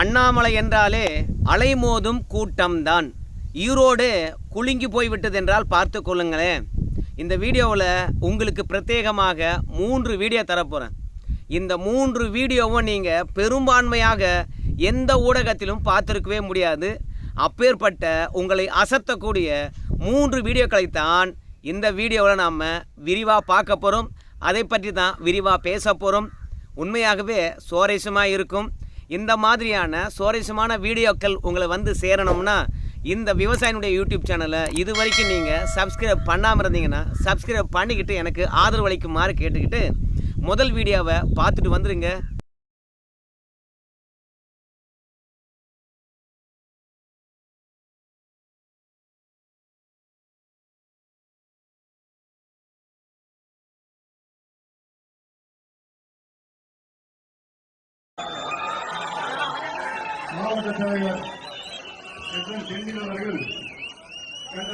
அண்ணாமலை என்றாலே அலைமோதும் கூட்டம்தான். ஈரோடு குலுங்கி போய்விட்டது என்றால் பார்த்து கொள்ளுங்களேன். இந்த வீடியோவில் உங்களுக்கு பிரத்யேகமாக மூன்று வீடியோ தரப்போகிறேன் இந்த மூன்று வீடியோவும் நீங்கள் பெரும்பான்மையாக எந்த ஊடகத்திலும் பார்த்துருக்கவே முடியாது. அப்பேற்பட்ட உங்களை அசத்தக்கூடிய மூன்று வீடியோக்களைத்தான் இந்த வீடியோவில் நாம் விரிவாக பார்க்க போகிறோம் அதை பற்றி தான் விரிவாக பேச போகிறோம் உண்மையாகவே சுவாரஸ்யமாக இருக்கும் இந்த மாதிரியான சுவாரஸ்யமான வீடியோக்கள் உங்களை வந்து சேரணும்னா இந்த விவசாயினுடைய யூடியூப் சேனலை இது வரைக்கும் நீங்கள் சப்ஸ்கிரைப் பண்ணாமல் இருந்தீங்கன்னா சப்ஸ்கிரைப் பண்ணிக்கிட்டு எனக்கு ஆதரவு அளிக்குமாறு கேட்டுக்கிட்டு முதல் வீடியோவை பார்த்துட்டு வந்துடுங்க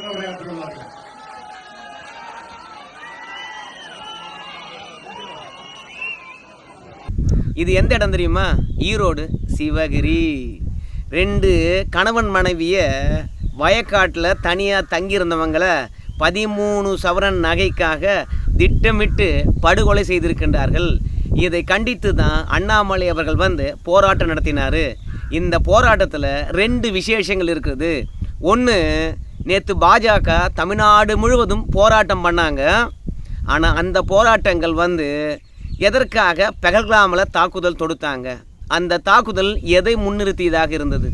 கண்டன உரையாற்றுள்ளார்கள் இது எந்த இடம் தெரியுமா? ஈரோடு சிவகிரி. ரெண்டு கணவன் மனைவிய வயக்காட்டில் தனியாக தங்கியிருந்தவங்களை பதிமூணு சவரன் நகைக்காக திட்டமிட்டு படுகொலை செய்திருக்கின்றார்கள். இதை கண்டித்து தான் அண்ணாமலை அவர்கள் வந்து போராட்டம் நடத்தினார். இந்த போராட்டத்தில் ரெண்டு விசேஷங்கள் இருக்குது. ஒன்று நேற்று பாஜக தமிழ்நாடு முழுவதும் போராட்டம் பண்ணாங்க. ஆனால் அந்த போராட்டங்கள் வந்து எதற்காக பெகல்காமில் தாக்குதல் தொடுத்தாங்க? அந்த தாக்குதல் எதை முன்னிறுத்தியதாக இருந்தது?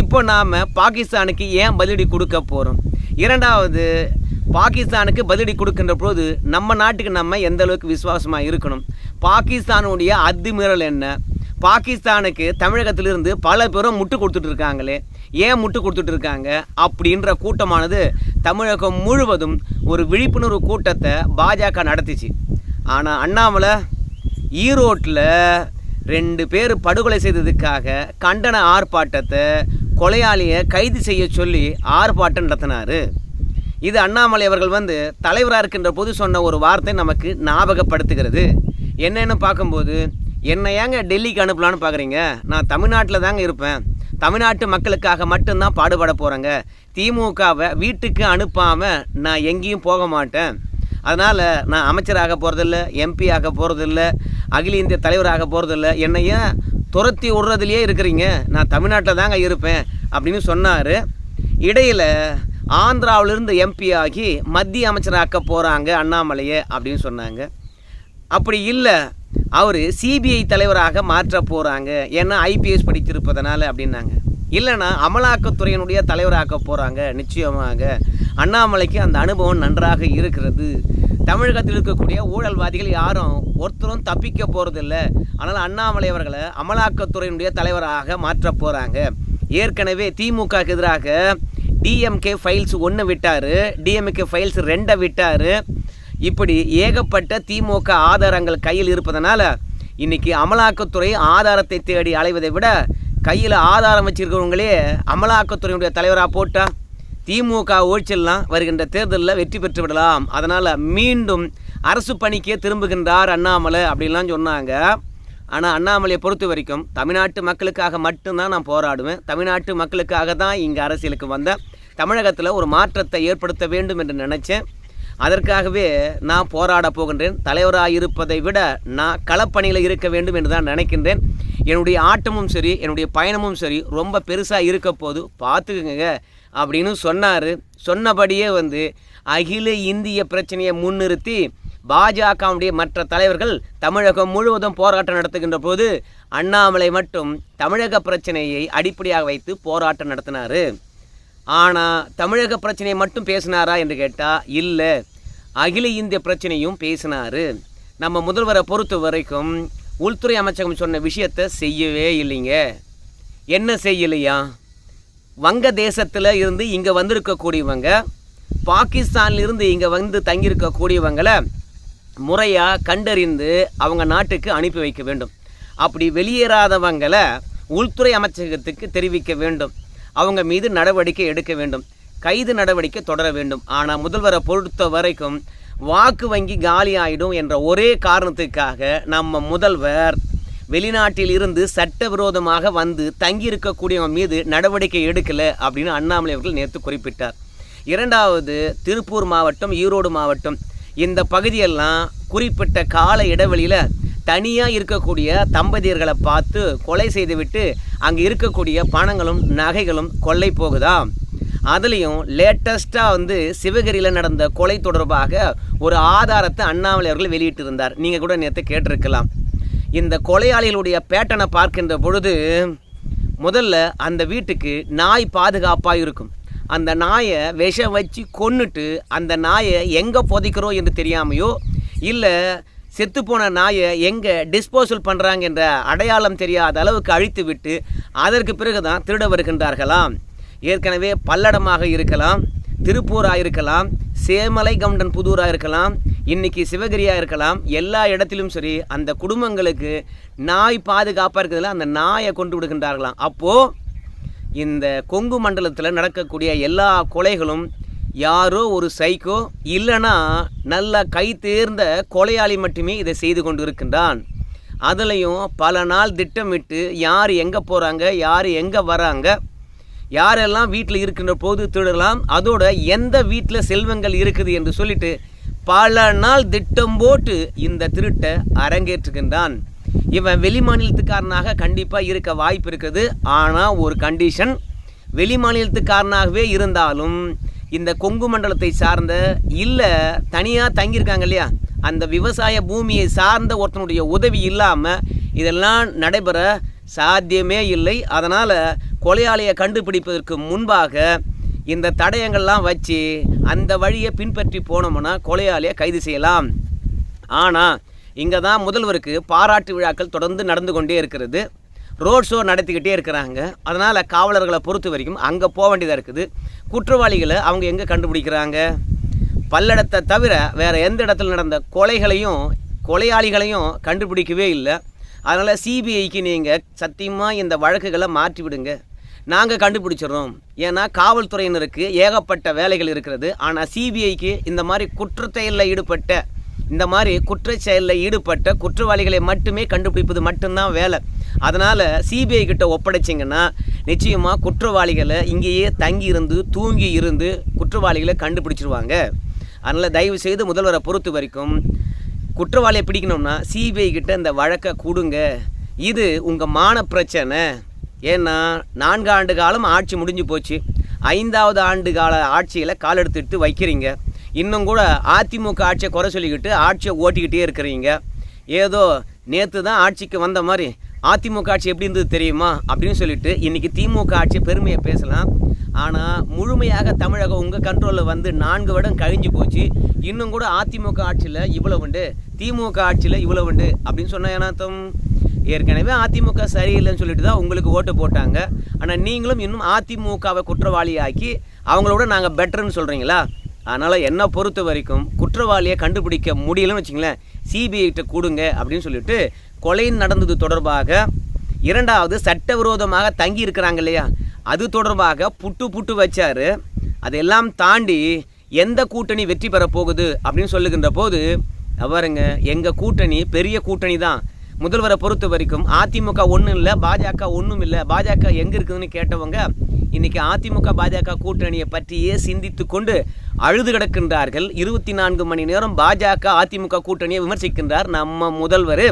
இப்போ நாம் பாகிஸ்தானுக்கு ஏன் பதிலடி கொடுக்க போகிறோம் இரண்டாவது பாகிஸ்தானுக்கு பதிலடி கொடுக்கின்ற போது நம்ம நாட்டுக்கு நம்ம எந்த அளவுக்கு விசுவாசமாக இருக்கணும்? பாகிஸ்தானுடைய அத்துமீறல் என்ன? பாகிஸ்தானுக்கு தமிழகத்திலிருந்து பல பேரும் முட்டு கொடுத்துட்டு இருக்காங்களே ஏன் முட்டு கொடுத்துட்டு இருக்காங்க அப்படின்ற கூட்டமானது தமிழகம் முழுவதும் ஒரு விழிப்புணர்வு கூட்டத்தை பாஜக நடத்திச்சு. ஆனால் அண்ணாமலை ஈரோட்டில் ரெண்டு பேர் படுகொலை செய்ததுக்காக கண்டன ஆர்ப்பாட்டத்தை கொலையாளியை கைது செய்ய சொல்லி ஆர்ப்பாட்டம் நடத்தினார். இது அண்ணாமலை அவர்கள் வந்து தலைவராக இருக்கின்ற போது சொன்ன ஒரு வார்த்தை நமக்கு ஞாபகப்படுத்துகிறது. என்னென்னு பார்க்கும்போது என்னை ஏங்க டெல்லிக்கு அனுப்பலான்னு பார்க்குறீங்க நான் தமிழ்நாட்டில் தாங்க இருப்பேன். தமிழ்நாட்டு மக்களுக்காக மட்டும்தான் பாடுபட போகிறேங்க திமுகவை வீட்டுக்கு அனுப்பாமல் நான் எங்கேயும் போக மாட்டேன். அதனால் நான் அமைச்சராக போகிறதில்ல எம்பி ஆக போகிறதில்ல அகில இந்திய தலைவராக போகிறதில்ல என்னை ஏன் துரத்தி விடுறதுலையே இருக்கிறீங்க? நான் தமிழ்நாட்டில் தாங்க இருப்பேன் அப்படின்னு சொன்னார். இடையில் ஆந்திராவிலிருந்து எம்பி ஆகி மத்திய அமைச்சராக்க போகிறாங்க அண்ணாமலையே அப்படின்னு சொன்னாங்க. அப்படி இல்லை அவர் சிபிஐ தலைவராக மாற்ற போகிறாங்க ஏன்னா ஐபிஎஸ் படித்திருப்பதனால அப்படின்னாங்க. இல்லைன்னா அமலாக்கத்துறையினுடைய தலைவராக்க போகிறாங்க நிச்சயமாக. அண்ணாமலைக்கு அந்த அனுபவம் நன்றாக இருக்கிறது. தமிழகத்தில் இருக்கக்கூடிய ஊழல்வாதிகள் யாரும் ஒருத்தரும் தப்பிக்க போகிறதில்ல ஆனால் அண்ணாமலை அவர்களை அமலாக்கத்துறையினுடைய தலைவராக மாற்ற போகிறாங்க ஏற்கனவே திமுகக்கு எதிராக டிஎம்கே ஃபைல்ஸ் ஒன்று விட்டார். டிஎம்கே ஃபைல்ஸ் ரெண்டை விட்டார். இப்படி ஏகப்பட்ட திமுக ஆதாரங்கள் கையில் இருப்பதனால இன்னைக்கு அமலாக்கத்துறை ஆதாரத்தை தேடி அலைவதை விட கையில் ஆதாரம் வச்சிருக்கிறவங்களே அமலாக்கத்துறையினுடைய தலைவராக போட்டால் திமுக ஓய்ச்சல்லாம் வருகின்ற தேர்தலில் வெற்றி பெற்று விடலாம். அதனால் மீண்டும் அரசு பணிக்கே திரும்புகின்றார் அண்ணாமலை அப்படின்லாம் சொன்னாங்க. ஆனால் அண்ணாமலையை பொறுத்த வரைக்கும் தமிழ்நாட்டு மக்களுக்காக மட்டும்தான் நான் போராடுவேன். தமிழ்நாட்டு மக்களுக்காக தான் இங்கே அரசியலுக்கு வந்தேன். தமிழகத்தில் ஒரு மாற்றத்தை ஏற்படுத்த வேண்டும் என்று நினச்சேன். அதற்காகவே நான் போராட போகின்றேன். தலைவராக இருப்பதை விட நான் களப்பணியில் இருக்க வேண்டும் என்று தான் நினைக்கின்றேன். என்னுடைய ஆட்டமும் சரி என்னுடைய பயணமும் சரி ரொம்ப பெருசாக இருக்க போது பார்த்துக்குங்க அப்படின்னு சொன்னார். சொன்னபடியே வந்து அகில இந்திய பிரச்சனையை முன்னிறுத்தி பாஜகவுடைய மற்ற தலைவர்கள் தமிழகம் முழுவதும் போராட்டம் நடத்துகின்ற போது அண்ணாமலை மட்டும் தமிழக பிரச்சனையை அடிப்படையாக வைத்து போராட்டம் நடத்தினார். ஆனால் தமிழக பிரச்சனையை மட்டும் பேசினாரா என்று கேட்டால் இல்லை. அகில இந்திய பிரச்சனையும் பேசினார். நம்ம முதல்வரை பொறுத்த வரைக்கும் உள்துறை அமைச்சகம் சொன்ன விஷயத்தை செய்யவே இல்லைங்க. என்ன செய்யலையா? வங்க தேசத்தில் இருந்து இங்கே வந்திருக்கக்கூடியவங்க பாகிஸ்தான்லேருந்து இங்கே வந்து தங்கியிருக்கக்கூடியவங்களை முறையாக கண்டறிந்து அவங்க நாட்டுக்கு அனுப்பி வைக்க வேண்டும். அப்படி வெளியேறாதவங்களை உள்துறை அமைச்சகத்துக்கு தெரிவிக்க வேண்டும். அவங்க மீது நடவடிக்கை எடுக்க வேண்டும். கைது நடவடிக்கை தொடர வேண்டும். ஆனால் முதல்வரை பொறுத்த வரைக்கும் வாக்கு வங்கி காலி ஆயிடும் என்ற ஒரே காரணத்துக்காக நம்ம முதல்வர் வெளிநாட்டில் இருந்து சட்டவிரோதமாக வந்து தங்கியிருக்கக்கூடியவன் மீது நடவடிக்கை எடுக்கலை அப்படின்னு அண்ணாமலை அவர்கள் நேற்று குறிப்பிட்டார். இரண்டாவது திருப்பூர் மாவட்டம் ஈரோடு மாவட்டம். இந்த பகுதியெல்லாம் குறிப்பிட்ட கால இடைவெளியில் தனியாக இருக்கக்கூடிய தம்பதியர்களை பார்த்து கொலை செய்துவிட்டு அங்கே இருக்கக்கூடிய பணங்களும் நகைகளும் கொள்ளை போகுதா? அதுலேயும் லேட்டஸ்ட்டாக வந்து சிவகிரியில் நடந்த கொலை தொடர்பாக ஒரு ஆதாரத்தை அண்ணாமலை அவர்கள் வெளியிட்டிருந்தார். நீங்கள் கூட நேற்று கேட்டிருக்கலாம். இந்த கொலையாளிகளுடைய பேட்டனை பார்க்கின்ற பொழுது முதல்ல அந்த வீட்டுக்கு நாய் பாதுகாப்பாக இருக்கும். அந்த நாயை விஷம் வச்சு கொன்னுட்டு அந்த நாயை எங்கே புதைக்கிறோம் என்று தெரியாமையோ இல்லை செத்துப்போன நாயை எங்கே டிஸ்போசல் பண்ணுறாங்க என்ற அடையாளம் தெரியாத அளவுக்கு அழித்து விட்டு அதற்கு பிறகு தான் திருட வருகின்றார்களாம். ஏற்கனவே பல்லடமாக இருக்கலாம் திருப்பூராக இருக்கலாம் சேமலை கவுண்டன் புதூராக இருக்கலாம் இன்னைக்கு சிவகிரியாக இருக்கலாம் எல்லா இடத்திலும் சரி அந்த குடும்பங்களுக்கு நாய் பாதுகாப்பாக இருக்கிறதுல அந்த நாயை கொண்டு விடுகின்றார்களாம். அப்போது இந்த கொங்கு மண்டலத்தில் நடக்கக்கூடிய எல்லா கொலைகளும் யாரோ ஒரு சைக்கோ இல்லைன்னா நல்ல கை தேர்ந்த கொலையாளி மட்டுமே இதை செய்து கொண்டு இருக்கின்றான் அதுலேயும் பல நாள் திட்டமிட்டு யார் எங்கே போகிறாங்க யார் எங்கே வராங்க யாரெல்லாம் வீட்டில் இருக்கின்ற போது திருடலாம் அதோட எந்த வீட்டில் செல்வங்கள் இருக்குது என்று சொல்லிட்டு பல நாள் திட்டம் போட்டு இந்த திருட்டை அரங்கேற்றுகின்றான். இவன் வெளி மாநிலத்துக்காரனாக கண்டிப்பாக இருக்க வாய்ப்பு இருக்குது. ஆனால் ஒரு கண்டிஷன் வெளி மாநிலத்துக்காரனாகவே இருந்தாலும் இந்த கொங்கு மண்டலத்தை சார்ந்த இல்லை தனியாக தங்கியிருக்காங்க இல்லையா? அந்த விவசாய பூமியை சார்ந்த ஒருத்தனுடைய உதவி இல்லாமல் இதெல்லாம் நடைபெற சாத்தியமே இல்லை. அதனால் கொலையாளியை கண்டுபிடிப்பதற்கு முன்பாக இந்த தடயங்கள்லாம் வச்சு அந்த வழியை பின்பற்றி போனோம்னா கொலையாளியை கைது செய்யலாம். ஆனால் இங்கே தான் முதல்வருக்கு பாராட்டு விழாக்கள் தொடர்ந்து நடந்து கொண்டே இருக்கிறது. ரோட் ஷோ நடத்திக்கிட்டே இருக்கிறாங்க. அதனால் காவலர்களை பொறுத்த வரைக்கும் அங்கே போக வேண்டியதாக இருக்குது. குற்றவாளிகளை அவங்க எங்கே கண்டுபிடிக்கிறாங்க? பல்லடத்தை தவிர வேறு எந்த இடத்துல நடந்த கொலைகளையும் கொலையாளிகளையும் கண்டுபிடிக்கவே இல்லை. அதனால் சிபிஐக்கு நீங்கள் சத்தியமாக இந்த வழக்குகளை மாற்றி விடுங்க. நாங்கள் கண்டுபிடிச்சிடுறோம். ஏன்னா காவல்துறையினருக்கு ஏகப்பட்ட வேலைகள் இருக்கிறது. ஆனால் சிபிஐக்கு இந்த மாதிரி குற்றத்தையில் ஈடுபட்ட இந்த மாதிரி குற்றச்செயலில் ஈடுபட்ட குற்றவாளிகளை மட்டுமே கண்டுபிடிப்பது மட்டும்தான் வேலை. அதனால் சிபிஐ கிட்ட ஒப்படைச்சிங்கன்னா நிச்சயமாக குற்றவாளிகளை இங்கேயே தங்கி இருந்து தூங்கி இருந்து குற்றவாளிகளை கண்டுபிடிச்சிருவாங்க. அதனால் தயவு செய்து முதல்வரை பொறுத்த வரைக்கும் குற்றவாளியை பிடிக்கணும்னா சிபிஐ கிட்ட இந்த வழக்கை கொடுங்க. இது உங்கள் மான பிரச்சனை. ஏன்னா நான்கு ஆண்டு காலம் ஆட்சி முடிஞ்சு போச்சு. ஐந்தாவது ஆண்டு கால ஆட்சியில் காலெடுத்துட்டு வைக்கிறீங்க. இன்னும் கூட அதிமுக ஆட்சியை குறை சொல்லிக்கிட்டு ஆட்சியை ஓட்டிக்கிட்டே இருக்கிறீங்க. ஏதோ நேற்று தான் ஆட்சிக்கு வந்த மாதிரி அதிமுக ஆட்சி எப்படி இருந்தது தெரியுமா? அப்படின்னு சொல்லிட்டு இன்றைக்கி திமுக ஆட்சி பெருமையை பேசலாம். ஆனால் முழுமையாக தமிழகம் உங்கள் கண்ட்ரோலில் வந்து நான்கு வருடம் கழிஞ்சு போச்சு. இன்னும் கூட அதிமுக ஆட்சியில் இவ்வளவு உண்டு. திமுக ஆட்சியில் இவ்வளவு உண்டு. அப்படின்னு சொன்ன ஏனாத்தம் ஏற்கனவே அதிமுக சரியில்லைன்னு சொல்லிட்டு தான் உங்களுக்கு ஓட்டு போட்டாங்க. ஆனால் நீங்களும் இன்னும் அதிமுகவை குற்றவாளியாக்கி அவங்களோட நாங்கள் பெட்டர்னு சொல்கிறீங்களா அதனால் என்னை பொறுத்த வரைக்கும் குற்றவாளியை கண்டுபிடிக்க முடியலன்னு வச்சுங்களேன் சிபிஐகிட்ட கொடுங்க அப்படின்னு சொல்லிட்டு கொலை நடந்தது தொடர்பாக இரண்டாவது சட்டவிரோதமாக தங்கி இருக்கிறாங்க இல்லையா? அது தொடர்பாக புட்டு புட்டு வச்சார். அதெல்லாம் தாண்டி எந்த கூட்டணி வெற்றி பெறப் போகுது அப்படின்னு சொல்லுகின்ற போது பாருங்க எங்கள் கூட்டணி பெரிய கூட்டணி தான். முதல்வரை பொறுத்த வரைக்கும் அதிமுக ஒன்றும் இல்லை பாஜக ஒன்றும் இல்லை. பாஜக எங்கே இருக்குதுன்னு கேட்டவங்க இன்னைக்கு அதிமுக பாஜக கூட்டணியை பற்றியே சிந்தித்து கொண்டு அழுது கிடக்கின்றார்கள். இருபத்தி நான்கு மணி நேரம் பாஜக அதிமுக கூட்டணியை விமர்சிக்கின்றார். நம்ம முதல்வர்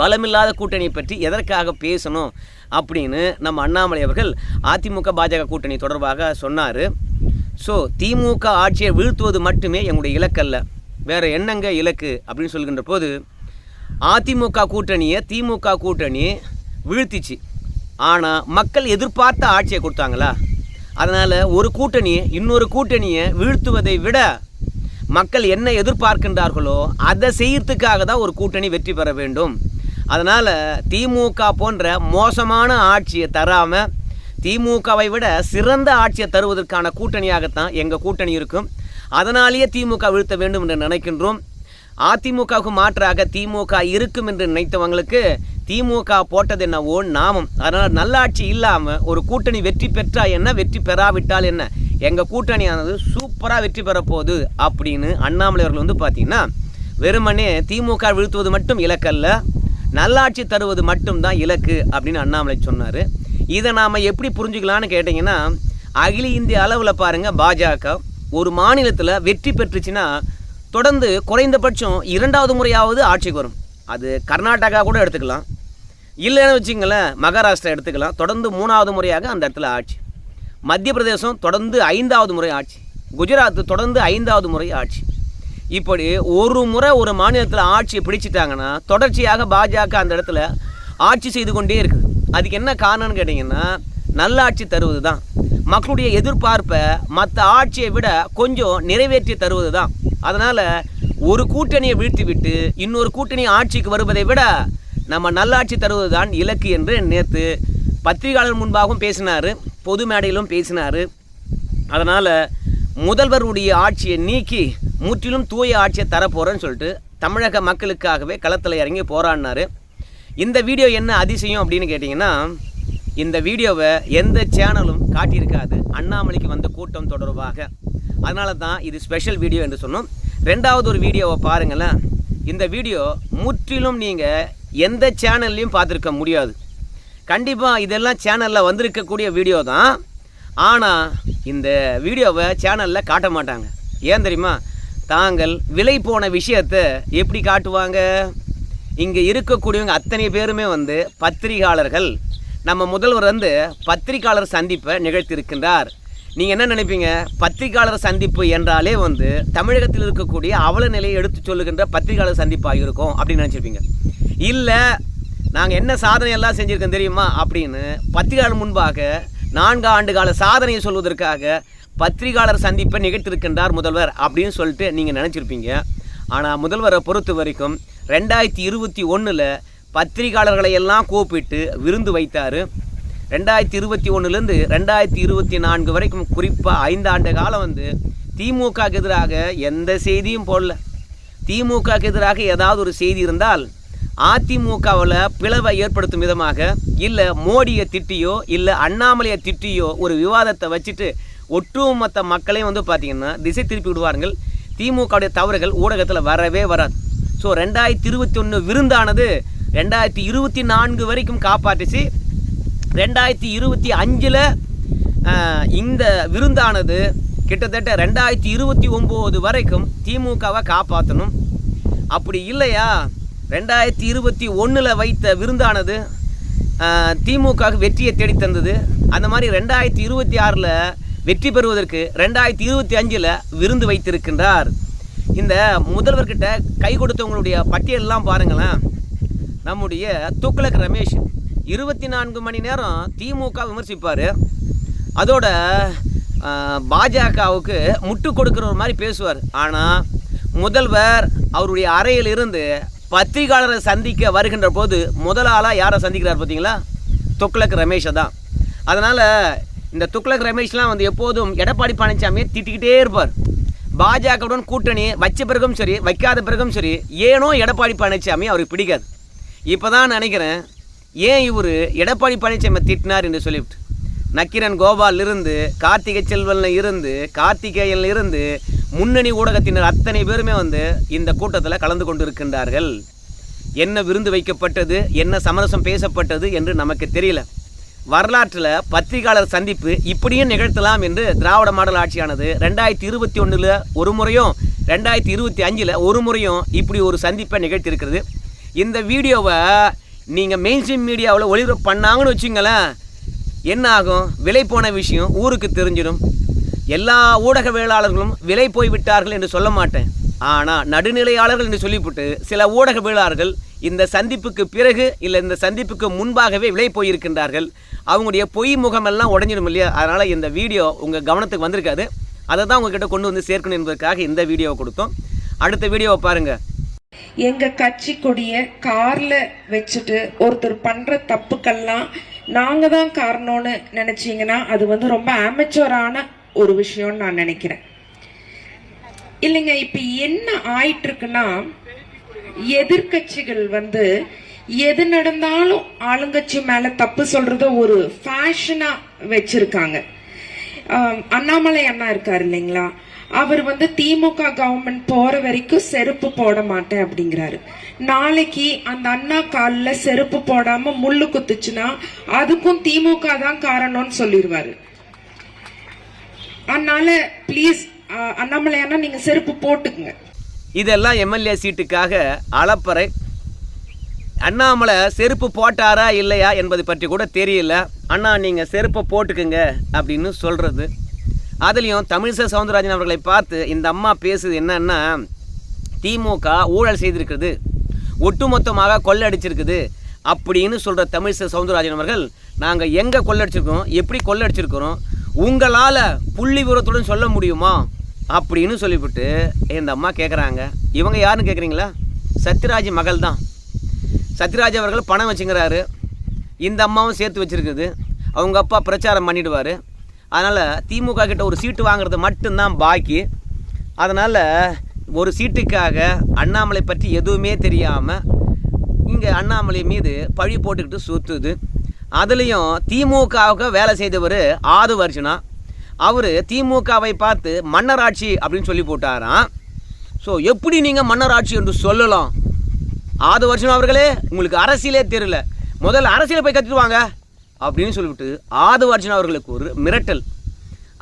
பலமில்லாத கூட்டணியை பற்றி எதற்காக பேசணும் அப்படின்னு நம்ம அண்ணாமலை அவர்கள் அதிமுக பாஜக கூட்டணி தொடர்பாக சொன்னார். ஸோ திமுக ஆட்சியை வீழ்த்துவது மட்டுமே எங்களுடைய இலக்கல்ல. வேறு என்னங்க இலக்கு அப்படின்னு சொல்கின்ற போது அதிமுக கூட்டணியை திமுக கூட்டணி வீழ்த்திச்சு. ஆனால் மக்கள் எதிர்பார்த்த ஆட்சியை கொடுத்தாங்களா? அதனால் ஒரு கூட்டணி இன்னொரு கூட்டணியை வீழ்த்துவதை விட மக்கள் என்ன எதிர்பார்க்கின்றார்களோ அதை செய்யறதுக்காக தான் ஒரு கூட்டணி வெற்றி பெற வேண்டும். அதனால் திமுக போன்ற மோசமான ஆட்சியை தராமல் திமுகவை விட சிறந்த ஆட்சியை தருவதற்கான கூட்டணியாகத்தான் எங்கள் கூட்டணி இருக்கும். அதனாலேயே திமுக வீழ்த்த வேண்டும் என்று நினைக்கின்றோம். அதிமுகவுக்கு மாற்றாக திமுக இருக்கும் என்று நினைத்தவங்களுக்கு திமுக போட்டது என்னவோ நாமம். அதனால் நல்லாட்சி இல்லாமல் ஒரு கூட்டணி வெற்றி பெற்றால் என்ன? வெற்றி பெறாவிட்டால் என்ன? எங்கள் கூட்டணியானது சூப்பராக வெற்றி பெறப்போகுது அப்படின்னு அண்ணாமலை அவர்கள் வந்து பார்த்தீங்கன்னா வெறுமனே திமுக வீழ்த்துவது மட்டும் இலக்கல்ல நல்லாட்சி தருவது மட்டும்தான் இலக்கு அப்படின்னு அண்ணாமலை சொன்னார். இதை நாம் எப்படி புரிஞ்சுக்கலான்னு கேட்டிங்கன்னா அகில இந்திய அளவில் பாருங்கள் பாஜக ஒரு மாநிலத்தில் வெற்றி பெற்றுச்சுன்னா தொடர்ந்து குறைந்தபட்சம் இரண்டாவது முறையாவது ஆட்சிக்கு வரும். அது கர்நாடகா கூட எடுத்துக்கலாம். இல்லைன்னு வச்சுங்களேன் மகாராஷ்டிரா எடுத்துக்கலாம். தொடர்ந்து மூணாவது முறையாக அந்த இடத்துல ஆட்சி. மத்திய பிரதேசம் தொடர்ந்து ஐந்தாவது முறை ஆட்சி. குஜராத் தொடர்ந்து ஐந்தாவது முறை ஆட்சி. இப்படி ஒரு முறை ஒரு மாநிலத்தில் ஆட்சியை பிடிச்சிட்டாங்கன்னா தொடர்ச்சியாக பாஜக அந்த இடத்துல ஆட்சி செய்து கொண்டே இருக்குது. அதுக்கு என்ன காரணம்னு கேட்டிங்கன்னா நல்லாட்சி தருவது தான். மக்களுடைய எதிர்பார்ப்பை மற்ற ஆட்சியை விட கொஞ்சம் நிறைவேற்றி தருவது தான். அதனால் ஒரு கூட்டணியை வீழ்த்தி விட்டு இன்னொரு கூட்டணி ஆட்சிக்கு வருவதை விட நம்ம நல்லாட்சி தருவதுதான் இலக்கு என்று நேற்று பத்திரிகையாளர் முன்பாகவும் பேசினார் பொது மேடையிலும் பேசினார். அதனால் முதல்வருடைய ஆட்சியை நீக்கி முற்றிலும் தூய ஆட்சியை தரப்போகிறேன்னு சொல்லிட்டு தமிழக மக்களுக்காகவே களத்தில் இறங்கி போராடினார். இந்த வீடியோ என்ன அதிசயம் அப்படின்னு கேட்டிங்கன்னா இந்த வீடியோவை எந்த சேனலும் காட்டியிருக்காது. அண்ணாமலைக்கு வந்த கூட்டம் தொடர்பாக. அதனால தான் இது ஸ்பெஷல் வீடியோ என்று சொன்னோம். ரெண்டாவது ஒரு வீடியோவை பாருங்களேன். இந்த வீடியோ முற்றிலும் நீங்கள் எந்த சேனல்லையும் பார்த்துருக்க முடியாது. கண்டிப்பாக இதெல்லாம் சேனலில் வந்திருக்கக்கூடிய வீடியோ தான். ஆனால் இந்த வீடியோவை சேனலில் காட்ட மாட்டாங்க. ஏன் தெரியுமா? தாங்கள் விலை போன விஷயத்தை எப்படி காட்டுவாங்க? இங்கே இருக்கக்கூடியவங்க அத்தனை பேருமே வந்து பத்திரிகையாளர்கள். நம்ம முதல்வர் வந்து பத்திரிகையாளர் சந்திப்பை நிகழ்த்தியிருக்கின்றார். நீங்கள் என்ன நினைப்பீங்க? பத்திரிகையாளர் சந்திப்பு என்றாலே வந்து தமிழகத்தில் இருக்கக்கூடிய அவல நிலையை எடுத்து சொல்லுகின்ற பத்திரிகையாளர் சந்திப்பாக இருக்கும் அப்படின்னு நினச்சிருப்பீங்க. இல்லை நாங்கள் என்ன சாதனையெல்லாம் செஞ்சுருக்கோம் தெரியுமா? அப்படின்னு பத்திரிகையாளர் முன்பாக நான்கு ஆண்டு கால சாதனையை சொல்வதற்காக பத்திரிகையாளர் சந்திப்பை நிகழ்த்திருக்கின்றார் முதல்வர் அப்படின்னு சொல்லிட்டு நீங்கள் நினச்சிருப்பீங்க. ஆனால் முதல்வரை பொறுத்த வரைக்கும் ரெண்டாயிரத்தி இருபத்தி ஒன்றில் பத்திரிகையாளர்களை எல்லாம் கூப்பிட்டு விருந்து வைத்தார். ரெண்டாயிரத்தி இருபத்தி ஒன்றுலேருந்து ரெண்டாயிரத்தி இருபத்தி நான்கு வரைக்கும் குறிப்பாக ஐந்தாண்டு காலம் வந்து திமுகவுக்கு எதிராக எந்த செய்தியும் போடல. திமுகவுக்கு எதிராக ஏதாவது ஒரு செய்தி இருந்தால் அதிமுகவில் பிளவை ஏற்படுத்தும் விதமாக இல்லை மோடியை திட்டியோ இல்லை அண்ணாமலையை திட்டியோ ஒரு விவாதத்தை வச்சுட்டு ஒட்டுமொத்த மக்களையும் வந்து பார்த்திங்கன்னா திசை திருப்பி விடுவார்கள். திமுகவுடைய தவறுகள் ஊடகத்தில் வரவே வராது. ஸோ ரெண்டாயிரத்தி இருபத்தி ஒன்று விருந்தானது ரெண்டாயிரத்தி இருபத்தி நான்கு வரைக்கும் காப்பாற்றுச்சு. ரெண்டாயிரத்தி இருபத்தி அஞ்சில் இந்த விருந்தானது கிட்டத்தட்ட ரெண்டாயிரத்தி இருபத்தி ஒம்பது வரைக்கும் திமுகவை காப்பாற்றணும் அப்படி இல்லையா? ரெண்டாயிரத்தி இருபத்தி ஒன்றில் வைத்த விருந்தானது திமுகவுக்கு வெற்றியை தேடி தந்தது. அந்த மாதிரி ரெண்டாயிரத்தி இருபத்தி ஆறில் வெற்றி பெறுவதற்கு ரெண்டாயிரத்தி இருபத்தி அஞ்சில் விருந்து வைத்திருக்கின்றார். இந்த முதல்வர்கிட்ட கை கொடுத்தவங்களுடைய பட்டியலெல்லாம் பாருங்களேன். நம்முடைய துக்ளக் ரமேஷ். இருபத்தி நான்கு மணி நேரம் திமுக விமர்சிப்பார். அதோட பாஜகவுக்கு முட்டு கொடுக்குற ஒரு மாதிரி பேசுவார். ஆனால் முதல்வர் அவருடைய அறையில் இருந்து பத்திரிகையாளரை சந்திக்க வருகின்ற போது முதலாளாக யாரை சந்திக்கிறார் பார்த்தீங்களா? துக்ளக் ரமேஷை தான். அதனால் இந்த துக்ளக் ரமேஷ்லாம் வந்து எப்போதும் எடப்பாடி பழனிசாமியை திட்டிக்கிட்டே இருப்பார். பாஜகவுடன் கூட்டணி வச்ச பிறகும் சரி வைக்காத பிறகும் சரி ஏனோ எடப்பாடி பழனிசாமி அவருக்கு பிடிக்காது. இப்போ தான் நினைக்கிறேன் ஏன் இவர் எடப்பாடி பழனிசாமி திட்டினார் என்று சொல்லிவிட்டு? நக்கிரன் கோபாலிருந்து கார்த்திகை செல்வனில் இருந்து கார்த்திகேயன் இருந்து முன்னணி ஊடகத்தினர் அத்தனை பேருமே வந்து இந்த கூட்டத்தில் கலந்து கொண்டு இருக்கின்றார்கள் என்ன விருந்து வைக்கப்பட்டது என்ன சமரசம் பேசப்பட்டது என்று நமக்கு தெரியல. வரலாற்றில் பத்திரிகையாளர் சந்திப்பு இப்படியும் நிகழ்த்தலாம் என்று திராவிட மாடல் ஆட்சியானது ரெண்டாயிரத்தி இருபத்தி ஒன்றில் ஒரு முறையும் ரெண்டாயிரத்தி இருபத்தி அஞ்சில் ஒரு முறையும் இப்படி ஒரு சந்திப்பை நிகழ்த்தியிருக்கிறது. இந்த வீடியோவை நீங்கள் மெயின் ஸ்ட்ரீம் மீடியாவில் ஒளிபரப்பு பண்ணாங்கன்னு வச்சுங்களேன் என்ன ஆகும்? விலை போன விஷயம் ஊருக்கு தெரிஞ்சிடும். எல்லா ஊடகவியலாளர்களும் விலை போய் விட்டார்கள் என்று சொல்ல மாட்டேன். ஆனால் நடுநிலையாளர்கள் என்று சொல்லிவிட்டு சில ஊடகவியலாளர்கள் இந்த சந்திப்புக்கு பிறகு இல்லை இந்த சந்திப்புக்கு முன்பாகவே விலை போயிருக்கின்றார்கள். அவங்களுடைய பொய் முகமெல்லாம் உடஞ்சிடும் இல்லையா? அதனால் இந்த வீடியோ உங்கள் கவனத்துக்கு வந்திருக்காது. அதை தான் உங்ககிட்ட கொண்டு வந்து சேர்க்கணும் என்பதற்காக இந்த வீடியோவை கொடுத்தோம். அடுத்த வீடியோவை பாருங்கள் எங்க கட்சி கொடிய கார்ல வச்சுட்டு ஒருத்தர் பண்ற தப்புக்கெல்லாம் நாங்க தான் காரணம்னு நினைச்சீங்கன்னா அது வந்து ரொம்ப ஆமச்சோரான ஒரு விஷயம்னு நான் நினைக்கிறேன். இல்லைங்க இப்ப என்ன ஆயிட்டு இருக்குன்னா எதிர்கட்சிகள் வந்து எது நடந்தாலும் ஆளுங்கட்சி மேல தப்பு சொல்றத ஒரு ஃபேஷனா வச்சிருக்காங்க. அண்ணாமலை அண்ணா இருக்காரு இல்லைங்களா? அவர் வந்து திமுக கவர்மெண்ட் போற வரைக்கும் செருப்பு போட மாட்டேன் அப்படிங்கிறாரு. நாளைக்கு அந்த அண்ணா காலில் செருப்பு போடாம முள்ளு குத்துச்சுன்னா அதுக்கும் திமுக தான் காரணம்னு சொல்லிடுவாரு அதனால ப்ளீஸ் அண்ணாமலை அண்ணா நீங்க செருப்பு போட்டுக்குங்க. இதெல்லாம் எம்எல்ஏ சீட்டுக்காக அளப்பறை. அண்ணாமலை செருப்பு போட்டாரா இல்லையா என்பது பற்றி கூட தெரியல. அண்ணா நீங்கள் செருப்பை போட்டுக்குங்க அப்படின்னு சொல்கிறது அதுலேயும் தமிழிசை சவுந்தரராஜன் அவர்களை பார்த்து இந்த அம்மா பேசுது என்னன்னா திமுக ஊழல் செய்திருக்கிறது ஒட்டுமொத்தமாக கொள்ளடிச்சிருக்குது அப்படின்னு சொல்கிற தமிழிசை சவுந்தரராஜன் அவர்கள் நாங்கள் எங்கே கொள்ளடிச்சிருக்கோம் எப்படி கொள்ளடிச்சிருக்கிறோம் உங்களால் புள்ளி விவரத்துடன் சொல்ல முடியுமா அப்படின்னு சொல்லிவிட்டு இந்த அம்மா கேட்குறாங்க இவங்க யாருன்னு கேட்குறீங்களா சத்யராஜ் மகள் தான். சத்யராஜ் அவர்கள் பணம் வச்சுங்கிறாரு. இந்த அம்மாவும் சேர்த்து வச்சிருக்குது. அவங்க அப்பா பிரச்சாரம் பண்ணிடுவார். அதனால் திமுக கிட்ட ஒரு சீட்டு வாங்குறது மட்டும்தான் பாக்கி. அதனால் ஒரு சீட்டுக்காக அண்ணாமலை பற்றி எதுவுமே தெரியாமல் இங்கே அண்ணாமலை மீது பழி போட்டுக்கிட்டு சுற்றுது அதுலேயும் திமுகவுக்கு வேலை செய்தவர் ஆது வருஷனா அவர் திமுகவை பார்த்து மன்னராட்சி அப்படின்னு சொல்லி போட்டாராம். ஸோ எப்படி நீங்கள் மன்னராட்சி என்று சொல்லலாம்? ஆது வருஷம் அவர்களே உங்களுக்கு அரசியலே தெரியல. முதல்ல அரசியலை போய் கற்றுட்டு வாங்க. அப்படின்னு சொல்லிவிட்டு ஆது அர்ஜுன் அவர்களுக்கு ஒரு மிரட்டல்.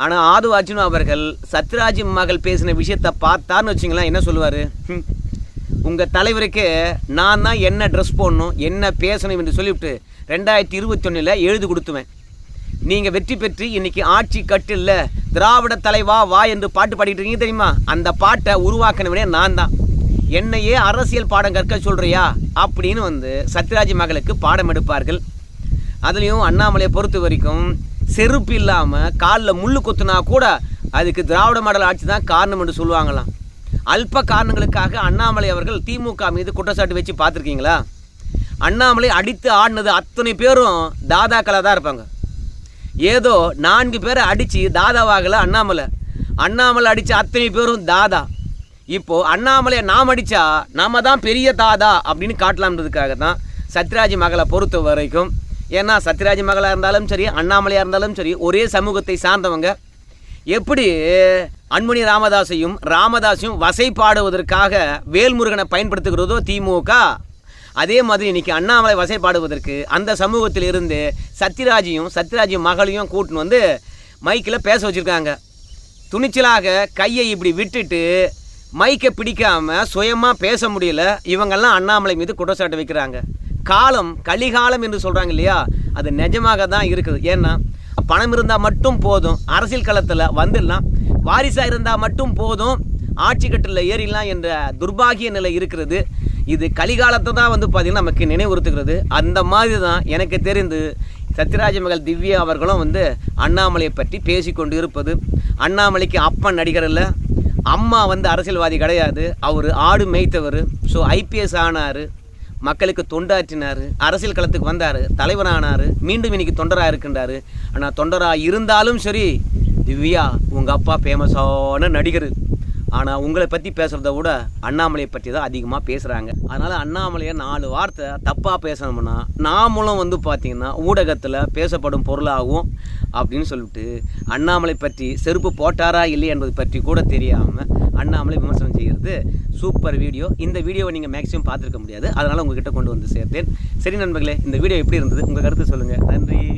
ஆனால் ஆது அர்ஜுன் அவர்கள் சத்யராஜ் மகள் பேசின விஷயத்தை பார்த்தான்னு வச்சுங்களேன் என்ன சொல்லுவார்? உங்கள் தலைவருக்கு நான் தான் என்ன ட்ரெஸ் போடணும் என்ன பேசணும் என்று சொல்லிவிட்டு ரெண்டாயிரத்தி இருபத்தொன்னில் எழுதி கொடுத்துவேன். நீங்கள் வெற்றி பெற்று இன்னைக்கு ஆட்சி கட்டில் திராவிட தலைவா வா என்று பாட்டு பாடிட்டு இருக்கீங்க தெரியுமா? அந்த பாட்டை உருவாக்கினவனே நான் தான். என்னையே அரசியல் பாடம் கற்க சொல்கிறியா அப்படின்னு வந்து சத்யராஜ் மகளுக்கு பாடம் எடுப்பார்கள். அதுலேயும் அண்ணாமலையை பொறுத்த வரைக்கும் செருப்பு இல்லாமல் காலில் முள்ளு குத்துனா கூட அதுக்கு திராவிட மாடல் ஆட்சி தான் காரணம் என்று சொல்லுவாங்களாம். அல்ப காரணங்களுக்காக அண்ணாமலை அவர்கள் திமுக மீது குற்றச்சாட்டு வச்சு பார்த்துருக்கீங்களா? அண்ணாமலை அடித்து ஆடினது அத்தனை பேரும் தாதாக்களாக தான் இருப்பாங்க. ஏதோ நான்கு பேரை அடித்து தாதாவாகலை அண்ணாமலை. அண்ணாமலை அடித்த அத்தனை பேரும் தாதா. இப்போது அண்ணாமலையை நாம் அடித்தா நம்ம தான் பெரிய தாதா அப்படின்னு காட்டலாம்ன்றதுக்காக தான் சத்ராஜி மகளை பொறுத்த வரைக்கும் ஏன்னா சத்யராஜ் மகளாக இருந்தாலும் சரி அண்ணாமலையாக இருந்தாலும் சரி ஒரே சமூகத்தை சார்ந்தவங்க. எப்படி அன்மணி ராமதாஸையும் ராமதாஸையும் வசைப்பாடுவதற்காக வேல்முருகனை பயன்படுத்துகிறதோ திமுக? அதே மாதிரி இன்றைக்கி அண்ணாமலை வசைப்பாடுவதற்கு அந்த சமூகத்தில் இருந்து சத்யராஜையும் சத்யராஜையும் மகளையும் கூட்டின்னு வந்து மைக்கில் பேச வச்சுருக்காங்க. துணிச்சலாக கையை இப்படி விட்டுட்டு மைக்கை பிடிக்காமல் சுயமாக பேச முடியல. இவங்கெல்லாம் அண்ணாமலை மீது குற்றச்சாட்டு வைக்கிறாங்க. காலம் கலிகாலம் என்று சொல்கிறாங்க இல்லையா? அது நிஜமாக தான் இருக்குது. ஏன்னா பணம் இருந்தால் மட்டும் போதும் அரசியல் களத்தில் வந்துடலாம். வாரிசாக இருந்தால் மட்டும் போதும் ஆட்சி கட்டில் ஏறிடலாம் என்ற துர்பாகிய நிலை இருக்கிறது. இது கலிகாலத்தை தான் வந்து பார்த்திங்கன்னா நமக்கு நினைவுறுத்துகிறது. அந்த மாதிரி தான் எனக்கு தெரிந்து சத்யராஜ மகள் திவ்யா அவர்களும் வந்து அண்ணாமலையை பற்றி பேசி கொண்டு இருப்பது. அண்ணாமலைக்கு அப்பன் நடிகர் இல்லை. அம்மா வந்து அரசியல்வாதி கிடையாது. அவர் ஆடு மேய்த்தவர். ஸோ ஐபிஎஸ் ஆனார். மக்களுக்கு தொண்டாற்றினார் அரசியல் களத்துக்கு வந்தார் தலைவரானார் மீண்டும் இன்னைக்கு தொண்டராக இருக்கின்றார். ஆனால் தொண்டராக இருந்தாலும் சரி திவ்யா உங்கள் அப்பா ஃபேமஸான நடிகர். ஆனால் உங்களை பற்றி பேசுகிறத விட அண்ணாமலையை பற்றி தான் அதிகமாக பேசுகிறாங்க அதனால் அண்ணாமலையை நாலு வார்த்தை தப்பாக பேசணும்னா நாமளும் வந்து பார்த்திங்கன்னா ஊடகத்தில் பேசப்படும் பொருளாகும் அப்படின்னு சொல்லிட்டு அண்ணாமலை பற்றி செருப்பு போட்டாரா இல்லையா என்பது பற்றி கூட தெரியாமல் அண்ணாமலை விமர்சனம் செய்கிறது சூப்பர் வீடியோ. இந்த வீடியோவை நீங்கள் மேக்ஸிமம் பார்த்துருக்க முடியாது. அதனால் உங்ககிட்ட கொண்டு வந்து சேர்த்தேன். சரி நண்பர்களே இந்த வீடியோ எப்படி இருந்தது? உங்கள் கருத்து சொல்லுங்கள் நன்றி.